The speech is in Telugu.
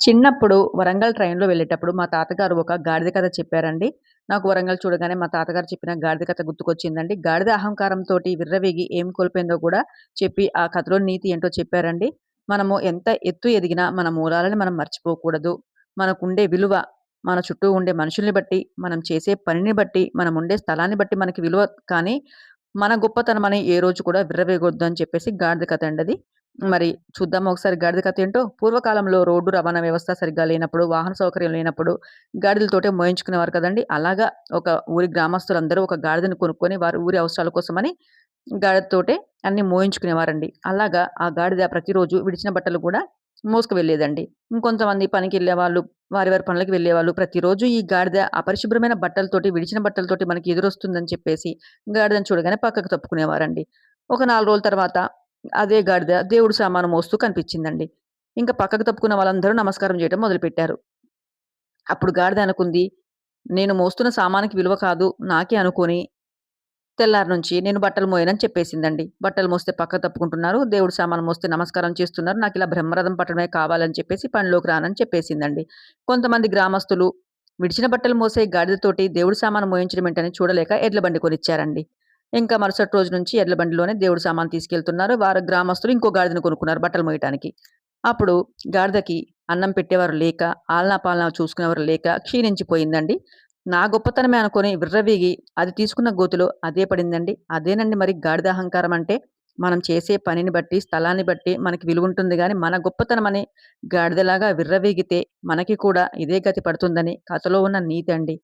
చిన్నప్పుడు వరంగల్ ట్రైన్‌లో వెళ్ళేటప్పుడు మా తాతగారు ఒక గాడిద కథ చెప్పారండి. నాకు వరంగల్ చూడగానే మా తాతగారు చెప్పిన గాడిద కథ గుర్తుకొచ్చిందండి. గాడిద అహంకారంతో విర్రవేగి ఏం కోల్పోయిందో కూడా చెప్పి ఆ కథలో నీతి ఏంటో చెప్పారండి. మనము ఎంత ఎత్తు ఎదిగినా మన మూలాలని మనం మర్చిపోకూడదు. మనకుండే విలువ మన చుట్టూ ఉండే మనుషుల్ని బట్టి, మనం చేసే పనిని బట్టి, మనం ఉండే స్థలాన్ని బట్టి మనకి విలువ కానీ, మన గొప్పతనమని ఏ రోజు కూడా విర్రవేగొద్దు అని చెప్పేసి గాడిద కథ అండి అది. మరి చూద్దాం ఒకసారి గాడిద కథ ఏంటో? పూర్వకాలంలో రోడ్డు రవాణా వ్యవస్థ సరిగ్గా లేనప్పుడు, వాహన సౌకర్యం లేనప్పుడు గాడిదలతోటే మోయించుకునేవారు కదండి అలాగా ఒక ఊరి గ్రామస్తులందరూ ఒక గాడిదను కొనుక్కొని వారి ఊరి అవసరాల కోసమని గాడిదతోటే అన్ని మోయించుకునేవారండి. అలాగా ఆ గాడిద ప్రతిరోజు విడిచిన బట్టలు కూడా మోసుకు వెళ్ళేదండి. ఇంకొంతమంది పనికి వెళ్ళేవాళ్ళు వారి వారి పనులకు వెళ్ళేవాళ్ళు. ప్రతిరోజు ఈ గాడిద అపరిశుభ్రమైన బట్టలతోటి, విడిచిన బట్టలతోటి మనకి ఎదురొస్తుందని చెప్పేసి గాడిదని చూడగానే పక్కకు తప్పుకునేవారండి. ఒక నాలుగు రోజుల తర్వాత అదే గాడిద దేవుడు సామాను మోస్తూ కనిపించిందండి. ఇంకా పక్కకు తప్పుకున్న వాళ్ళందరూ నమస్కారం చేయటం మొదలుపెట్టారు. అప్పుడు గాడిద అనుకుంది, నేను మోస్తున్న సామానుకి విలువ కాదు నాకే అనుకొని తెల్లారి నుంచి నేను బట్టలు మోయనని చెప్పేసిందండి. బట్టలు మోస్తే పక్కకు తప్పుకుంటున్నారు. దేవుడు సామాను మోస్తే నమస్కారం చేస్తున్నారు. నాకు ఇలా బ్రహ్మరథం పట్టడమే కావాలని చెప్పేసి పనిలోకి రానని చెప్పేసిందండి. కొంతమంది గ్రామస్తులు విడిచిన బట్టలు మోసే గాడిదతోటి దేవుడి సామాను మోయించడం ఏంటని చూడలేక ఎడ్ల బండి కొనిచ్చారండి. ఇంకా మరుసటి రోజు నుంచి ఎడ్ల బండిలోనే దేవుడు సామాను తీసుకెళ్తున్నారు. వారు గ్రామస్తులు ఇంకో గాడిదను కొనుక్కున్నారు బట్టలు మోయటానికి. అప్పుడు గాడిదకి అన్నం పెట్టేవారు లేక, ఆలనా పాలనా చూసుకునేవారు లేక క్షీణించిపోయిందండి. నా గొప్పతనమే అనుకుని విర్రవీగి అది తీసుకున్న గోతిలో అదే పడిందండి. అదేనండి మరి గాడిద అహంకారం అంటే. మనం చేసే పనిని బట్టి, స్థలాన్ని బట్టి మనకి విలువుంటుంది కానీ మన గొప్పతనం అని గాడిదలాగా విర్రవీగితే మనకి కూడా ఇదే గతి పడుతుందని కథలో ఉన్న నీతండి.